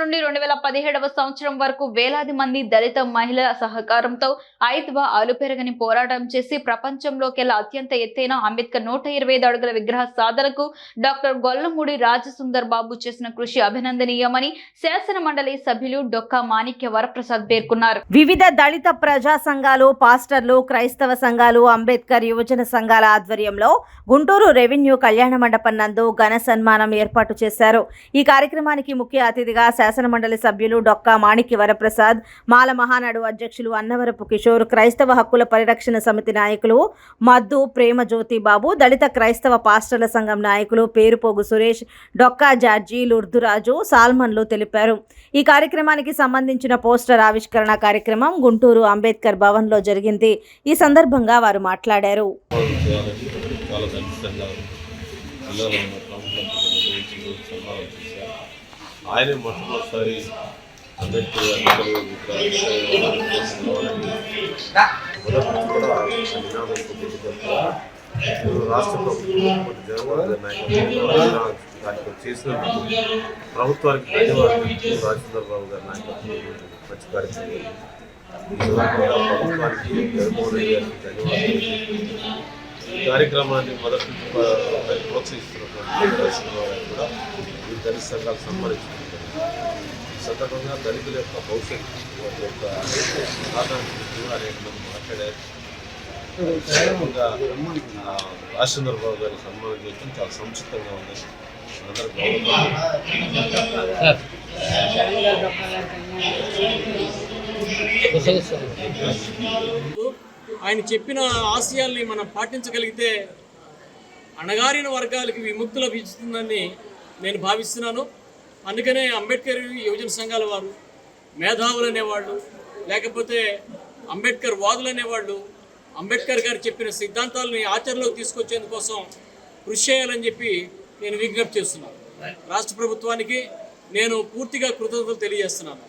నుండి రెండు వేల పదిహేడవ సంవత్సరం వరకు వేలాది మంది దళిత మహిళల సహకారంతో ఐద్వా అలుపెరగని పోరాటం చేసి ప్రపంచంలోకెల్లా అత్యంత ఎత్తైన అంబేద్కర్ నూట ఇరవై ఐదు అడుగుల విగ్రహ సాధనకు డాక్టర్ గొల్లమూడి రాజసుందర్ బాబు చేసిన కృషి అభినందనీయమని శాసన మండలి సభ్యులు డొక్కా మాణిక్య వరప్రసాద్ పేర్కొన్నారు. వివిధ దళిత ప్రజా సంఘాలు పాస్టర్లు క్రైస్తవ సంఘాలు అంబేద్కర్ యువజన సంఘాల ఆధ్వర్యంలో గుంటూరు రెవెన్యూ కళ్యాణ మండపం నందు ఘన సన్మానం ఏర్పాటు చేశారు. ఈ కార్యక్రమానికి ముఖ్య అతిథిగా శాసనమండలి సభ్యులు డొక్కా మాణిక్య వరప్రసాద్ మాల మహానాడు అధ్యక్షులు అన్నవరపు కిషోర్ క్రైస్తవ హక్కుల పరిరక్షణ సమితి నాయకులు మద్దు ప్రేమజ్యోతి బాబు దళిత క్రైస్తవ పాస్టర్ల సంఘం నాయకులు పేరుపోగు సురేష్ డొక్కా జార్జి లుర్దురాజు సాల్మన్లు తెలిపారు. ఈ కార్యక్రమానికి సంబంధించిన పోస్టర్ ఆవిష్కరణ కార్యక్రమం గుంటూరు అంబేద్కర్ భవన్లో జరిగింది. ఈ సందర్భంగా వారు మాట్లాడారు. చాలా ప్రముఖ గురించి చేశారు ఆయనే మొట్టమొదటిసారి అంబేద్కర్ అందరూ మొదటి నుంచి కూడా ఆ నినాదంతో ముందుకెళ్తారు ఇప్పుడు రాష్ట్ర ప్రభుత్వం ముఖ్యమంత్రి జగన్మోహన్ రెడ్డి నాయకత్వంలో ఆయన దానికి చేసినందుకు ప్రభుత్వానికి ధన్యవాదాలు రాజేంద్ర బాబు గారి నాయకత్వంలో మంచి కార్యక్రమం ఈ సందర్భంగా ప్రభుత్వానికి జగన్మోహన్ రెడ్డి గారికి ధన్యవాదాలు ఈ కార్యక్రమాన్ని మొదటి నుంచి ప- మరి ప్రోత్సహిస్తున్నటువంటి రాజేంద్ర గారు కూడా ఈ దళిత సంఘాలు సన్మానించుకుంటారు ఈ సందర్భంగా దళితుల యొక్క భవిష్యత్తు వాటి యొక్క సాధారణ కూడా అనేక మంది మాట్లాడారు గారి సన్మానం చేయడం చాలా ఉంది అందరూ గౌరవం ఆయన చెప్పిన ఆశయాల్ని మనం పాటించగలిగితే అణగారిన వర్గాలకి విముక్తి లభిస్తుందని నేను భావిస్తున్నాను. అందుకనే అంబేద్కర్ యువజన సంఘాల వారు మేధావులు అనేవాళ్ళు లేకపోతే అంబేద్కర్ వాదులు అనేవాళ్ళు అంబేద్కర్ గారు చెప్పిన సిద్ధాంతాలని ఆచరణలోకి తీసుకొచ్చేందుకోసం కృషి చేయాలని చెప్పి నేను విజ్ఞప్తి చేస్తున్నాను. రాష్ట్ర ప్రభుత్వానికి నేను పూర్తిగా కృతజ్ఞతలు తెలియజేస్తున్నాను.